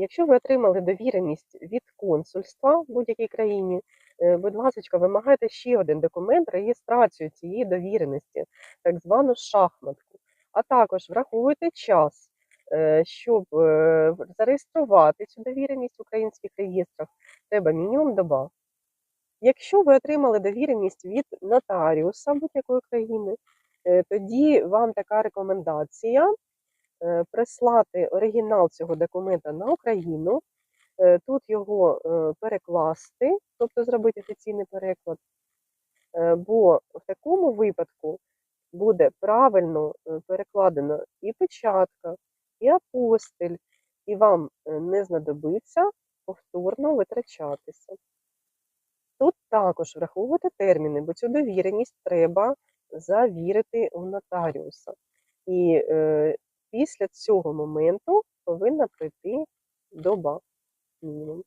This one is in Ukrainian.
Якщо ви отримали довіреність від консульства в будь-якій країні, е, будь ласка, вимагайте ще один документ реєстрацію цієї довіреності, так звану шахматку. А також враховуйте час, е, щоб е, зареєструвати цю довіреність в українських реєстрах, треба мінімум доба. Якщо ви отримали довіреність від нотаріуса будь-якої країни, тоді вам така рекомендація прислати оригінал цього документа на Україну, е, тут його е, перекласти, тобто зробити офіційний переклад, е, бо в такому випадку буде правильно е, перекладено і печатка, і апостиль, і вам е, не знадобиться повторно витрачатися. Тут також враховувати терміни, бо цю довіреність треба завірити у нотаріуса. І е, після цього моменту повинна пройти доба мінімум.